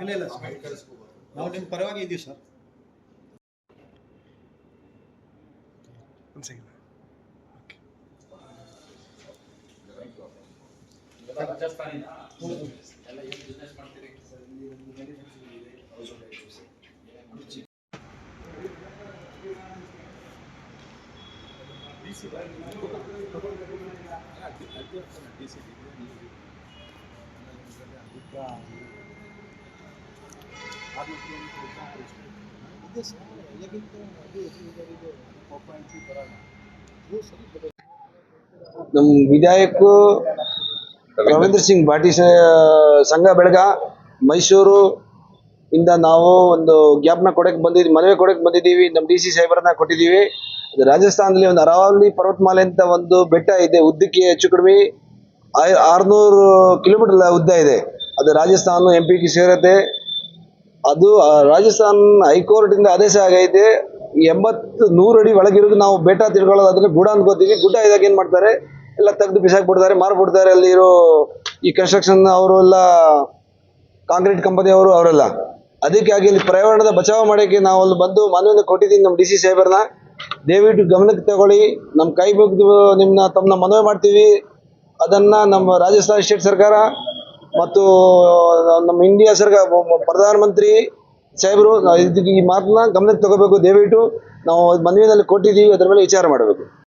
ಇಲ್ಲ ಇಲ್ಲ ಸರ್ ನಾವು ನಿಮ್ಮ ಪರವಾಗಿ ಇದ್ದೀವಿ ಸರ್ ಒಂದು ಸೆಕೆಂಡ್ ನಮ್ಮ ವಿಧಾಯಕ ರವೀಂದ್ರ ಸಿಂಗ್ ಭಾಟಿ ಸಂಘ ಬೆಳಗ ಮೈಸೂರು ಇಂದ ನಾವು ಒಂದು ಗ್ಯಾಪ್ನ ಕೊಡಕ್ ಬಂದಿದ್ವಿ ಮದುವೆ ಕೊಡಕ್ ಬಂದಿದ್ದೀವಿ. ನಮ್ಮ ಡಿ ಸಿ ಸಾಹೇಬರನ್ನ ಕೊಟ್ಟಿದ್ದೀವಿ. ರಾಜಸ್ಥಾನದಲ್ಲಿ ಒಂದು ಅರಾವಲಿ ಪರ್ವತಮಾಲೆ ಅಂತ ಒಂದು ಬೆಟ್ಟ ಇದೆ, ಉದ್ದಕ್ಕೆ ಹೆಚ್ಚು ಕಡಿಮೆ ಆರ್ನೂರು ಕಿಲೋಮೀಟರ್ ಉದ್ದ ಇದೆ. ಅದು ರಾಜಸ್ಥಾನ ಎಂ ಪಿಗೆ ಸೇರುತ್ತೆ. ಅದು ಹೈಕೋರ್ಟ್ ಇಂದ ಆದೇಶ ಆಗೈತೆ. ಎಂಬತ್ತು, ನೂರು ಅಡಿ ಒಳಗಿರೋದು ನಾವು ಬೆಟ್ಟ ತಿಳ್ಕೊಳ್ಳೋದು ಅದನ್ನ ಗುಡ ಅನ್ಕೋತೀವಿ ಗುಡ್ಡ ಇದಾಗ ಏನು ಮಾಡ್ತಾರೆ? ಎಲ್ಲ ತೆಗೆದು ಬಿಸಾಕ್ಬಿಡ್ತಾರೆ ಮಾರ್ಬಿಡ್ತಾರೆ ಅಲ್ಲಿ ಇರೋ ಈ ಕನ್ಸ್ಟ್ರಕ್ಷನ್ ಅವರು ಎಲ್ಲ ಕಾಂಕ್ರೀಟ್ ಕಂಪನಿಯವರು ಅವರೆಲ್ಲ. ಅದಕ್ಕಾಗಿ ಇಲ್ಲಿ ಪರ್ಯಾವರಣದ ಬಚಾವ್ ಮಾಡೋಕ್ಕೆ ನಾವು ಅಲ್ಲಿ ಬಂದು ಮನವಿಯನ್ನು ಕೊಟ್ಟಿದ್ದೀನಿ ನಮ್ಮ ಡಿ ಸಿ ಸಾಹೇಬರನ್ನ. ದಯವಿಟ್ಟು ಗಮನಕ್ಕೆ ತಗೊಳ್ಳಿ. ನಮ್ಮ ಕೈ ಮುಗಿದು ನಿಮ್ಮನ್ನ ತಮ್ಮನ್ನ ಮನವಿ ಮಾಡ್ತೀವಿ. ಅದನ್ನ ನಮ್ಮ ರಾಜಸ್ಥಾನ ಸ್ಟೇಟ್ ಸರ್ಕಾರ ಮತ್ತು ನಮ್ಮ ಇಂಡಿಯಾ ಸರ್ಕಾರ ಪ್ರಧಾನಮಂತ್ರಿ ಸಾಹೇಬರು ಈ ಮಾತನ್ನ ಗಮನಕ್ಕೆ ತಗೋಬೇಕು. ದಯವಿಟ್ಟು ನಾವು ಮನವಿನಲ್ಲಿ ಕೊಟ್ಟಿದ್ದೀವಿ ಅದ್ರ ಮೇಲೆ ವಿಚಾರ ಮಾಡಬೇಕು.